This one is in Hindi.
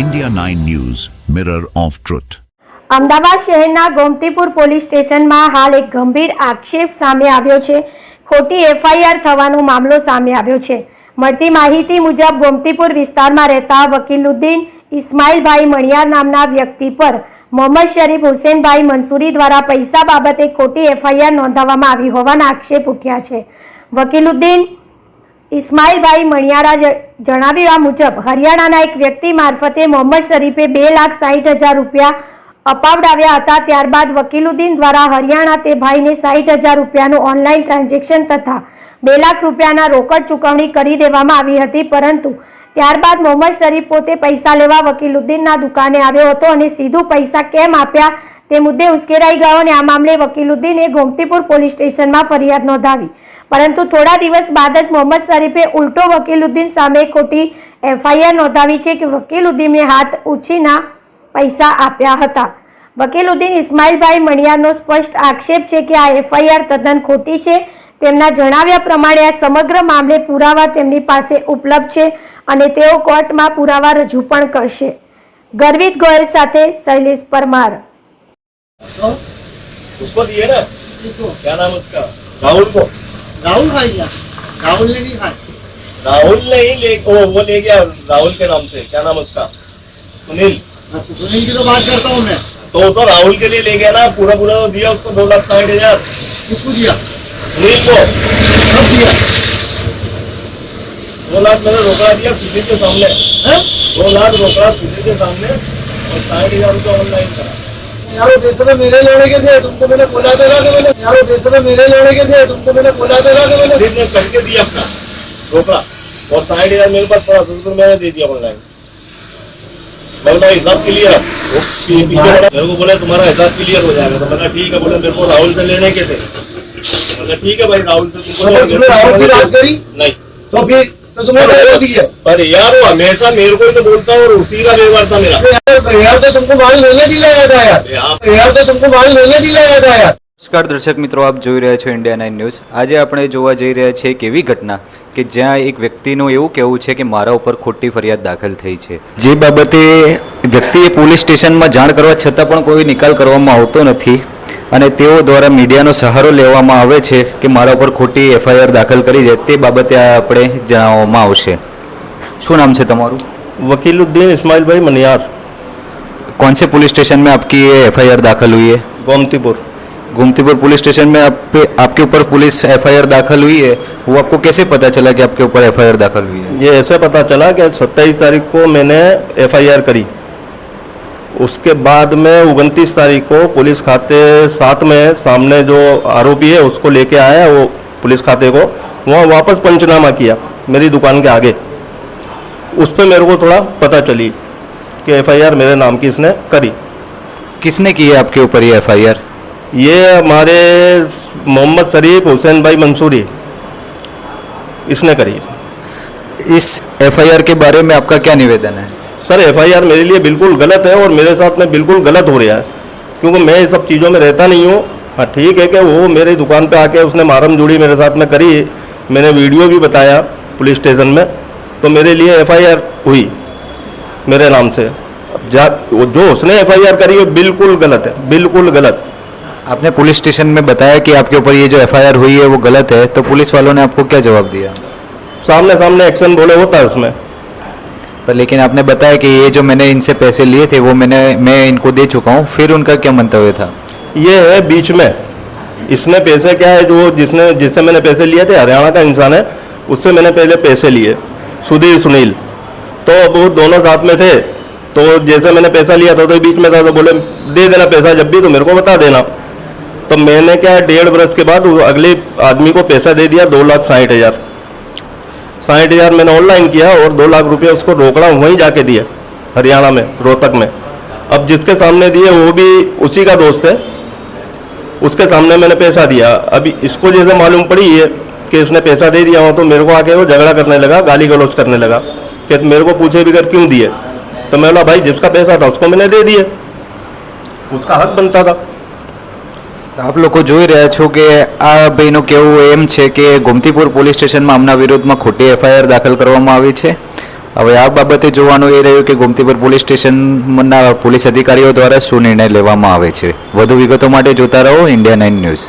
India 9 News, Mirror of Truth. Ahmedabad શહેરના ગોમતીપુર પોલીસ સ્ટેશનમાં હાલ એક ગંભીર આક્ષેપ સામે આવ્યો છે. ખોટી એફઆઈઆર થવાનો મામલો સામે આવ્યો છે. મળતી માહિતી મુજબ ગોમતીપુર વિસ્તારમાં રહેતા વકીલુદ્દીન ઇસ્માઇલભાઈ મણિયાર નામના વ્યક્તિ પર મોહમ્મદ શરીફ હુસેનભાઈ મંસૂરી દ્વારા પૈસા બાબતે ખોટી એફઆઈઆર નોંધાવવામાં આવી હોવાના આક્ષેપ ઉઠ્યા છે. વકીલુદ્દીન ઇસ્માઇલભાઈ મણિયારા જણાવ્યા મુજબ, હરિયાણાના એક વ્યક્તિ મારફતે મોહમ્મદ શરીફે બે લાખ સાહીઠ હજાર રૂપિયા અપાવડાવ્યા હતા. ત્યારબાદ વકીલુદ્દીન દ્વારા હરિયાણા તે ભાઈને સાહીઠ હજાર રૂપિયાનું ઓનલાઈન ટ્રાન્ઝેક્શન તથા બે લાખ રૂપિયાના રોકડ ચૂકવણી કરી દેવામાં આવી હતી. પરંતુ ત્યારબાદ મોહમ્મદ શરીફ પોતે પૈસા લેવા વકીલુદ્દીનના દુકાને આવ્યો હતો અને સીધું પૈસા કેમ આપ્યા? તે મુદ્દે ઉશ્કેરાઈ ગયો અને આ મામલે વકીલુદ્દીને ગોમતીપુર પોલીસ સ્ટેશનમાં ફરિયાદ નોંધાવી. પરંતુ થોડા દિવસ બાદ જ મોહમ્મદ શરીફે ઉલટો વકીલુદ્દીન સામે ખોટી એફઆઈઆર નોંધાવી છે કે વકીલુદ્દીને હાથ ઉછીના પૈસા આપ્યા હતા. વકીલુદ્દીન ઇસ્માઇલભાઈ મણિયાનો સ્પષ્ટ આક્ષેપ છે કે આ એફઆઈઆર તદ્દન ખોટી છે. તેમના જણાવ્યા પ્રમાણે આ સમગ્ર મામલે પુરાવા તેમની પાસે ઉપલબ્ધ છે અને તેઓ કોર્ટમાં પુરાવા રજૂ પણ કરશે. ગર્વિત ગોયલ સાથે શૈલેષ પરમાર. उसको दिए ना? किसको? क्या नाम उसका? राहुल को। राहुल खा गया राहुल ने भी खाया राहुल नहीं ले वो, वो ले गया राहुल के नाम से। क्या नाम उसका? सुनील। सुनील की तो बात करता हूँ मैं। तो तो राहुल के लिए ले गया ना पूरा पूरा तो दिया उसको दो लाख साठ हज़ार। किसको दिया? सुनील को। कब दिया? दो लाख मैंने रोकड़ा दिया किसी के सामने। हैं? दो लाख रोकड़ा किसी के सामने और साठ हज़ार रुपया ऑनलाइन करा। पैसे तो मेरे लेने के थे तुमको मैंने बोला तो मैंने पैसे तो मेरे लेने के थे तुमको मैंने बोला तो मैंने करके दिया अपना। रोकड़ा और साठ हज़ार मेरे पास पड़ा सौ मैंने दे दिया ऑनलाइन बोला हिसाब क्लियर पी-। मेरे को बोला तुम्हारा हिसाब क्लियर हो जाएगा। तो मैंने ठीक है बोले मेरे को राहुल से लेने के थे। ठीक है भाई राहुल से तो राहुल से बात करी? नहीं। तो फिर तो तुमने पैसे दिए अरे यार वो हमेशा मेरे को ही तो बोलता है और उसी का व्यवहार था मेरा यार यार तो तुमको माल मैंने दिलाया था यार आप यार तो तुमको माल मैंने दिलाया था यार નમસ્કાર દર્શક મિત્રો આપ જોઈ રહ્યા છો ઇન્ડિયા નાઇન ન્યૂઝ આજે આપણે જોવા જઈ રહ્યા છીએ એક એવી ઘટના કે જ્યાં એક વ્યક્તિનું એવું કહેવું છે કે મારા ઉપર ખોટી ફરિયાદ દાખલ થઈ છે જે બાબતે વ્યક્તિએ પોલીસ સ્ટેશનમાં જાણ કરવા છતાં પણ કોઈ નિકાલ કરવામાં આવતો નથી અને તેઓ દ્વારા મીડિયાનો સહારો લેવામાં આવે છે કે મારા ઉપર ખોટી એફઆઈઆર દાખલ કરી છે તે બાબતે આ આપણે જણાવવામાં આવશે શું નામ છે તમારું वकीलुद्दीन इस्माइल भाई मनियार कौन से पुलिस स्टेशन में आपकी ये एफआईआर दाखिल हुई है गोमतीपुर गोमतीपुर पुलिस स्टेशन में आप पे आपके ऊपर पुलिस एफआईआर दाखिल हुई है वो आपको कैसे पता चला कि आपके ऊपर एफआईआर दाखिल हुई है ये ऐसे पता चला कि सत्ताईस तारीख को मैंने एफआईआर करी उसके बाद में उनतीस तारीख को पुलिस खाते साथ में सामने जो आरोपी है उसको लेके आया वो पुलिस खाते को वहाँ वापस पंचनामा किया मेरी दुकान के आगे। उस पर मेरे को थोड़ा पता चली कि एफआईआर मेरे नाम की इसने करी। किसने की है आपके ऊपर ये एफआईआर? ये हमारे मोहम्मद शरीफ हुसैन भाई मंसूरी इसने करी। इस एफआईआर के बारे में आपका क्या निवेदन है? सर एफआईआर मेरे लिए बिल्कुल गलत है और मेरे साथ में बिल्कुल गलत हो रहा है क्योंकि मैं ये सब चीज़ों में रहता नहीं हूँ। हाँ ठीक है कि वो मेरी दुकान पे आके उसने मारम जोड़ी मेरे साथ में करी मैंने वीडियो भी बताया पुलिस स्टेशन में तो मेरे लिए एफआईआर हुई मेरे नाम से। जा वो जो उसने एफआईआर करी है बिल्कुल गलत है बिल्कुल गलत। आपने पुलिस स्टेशन में बताया कि आपके ऊपर ये जो एफआईआर हुई है वो गलत है तो पुलिस वालों ने आपको क्या जवाब दिया? सामने सामने एक्शन बोले होता है उसमें। पर लेकिन आपने बताया कि ये जो मैंने इनसे पैसे लिए थे, वो मैंने, मैं इनको दे चुका हूँ। फिर उनका क्या मंतव्य था? ये है बीच में। इसने पैसे क्या है, जो जिसने, जिससे मैंने पैसे लिए थे, हरियाणा का इंसान है, उससे मैंने पहले पैसे लिए, सुधीर, सुनील। तो अब वो दोनों साथ में थे तो जैसे मैंने पैसा लिया था तो बीच में था तो बोले, दे देना पैसा, जब भी तो मेरे को बता देना। तो मैंने क्या, डेढ़ बरस के बाद अगले आदमी को पैसा दे दिया, दो लाख साठ हज़ार। साठ हज़ार मैंने ऑनलाइन किया और दो लाख रुपये उसको रोकड़ा वहीं जाके दिए हरियाणा में, रोहतक में। अब जिसके सामने दिए, वो भी उसी का दोस्त है। उसके सामने मैंने पैसा दिया। अभी इसको जैसे मालूम पड़ी है कि इसने पैसा दे दिया हो तो मेरे को आके वो झगड़ा करने लगा, गाली गलौज करने लगा, कि मेरे को पूछे बगैर क्यों दिए? तो मैं बोला, भाई, जिसका पैसा था, उसको मैंने दे दिए। उसका हक बनता था। આપ લોકો જોઈ રહ્યા છો કે આ ભાઈનું કહેવું એમ છે કે ગોમતીપુર પોલીસ સ્ટેશનમાં આમના વિરોધમાં ખોટી એફઆઈઆર દાખલ કરવામાં આવી છે. હવે આ બાબતે જોવાનું એ રહ્યું કે ગોમતીપુર પોલીસ સ્ટેશનના પોલીસ અધિકારીઓ દ્વારા શું નિર્ણય લેવામાં આવે છે. વધુ વિગતો માટે જોતા રહો, ઇન્ડિયા નાઇન ન્યૂઝ.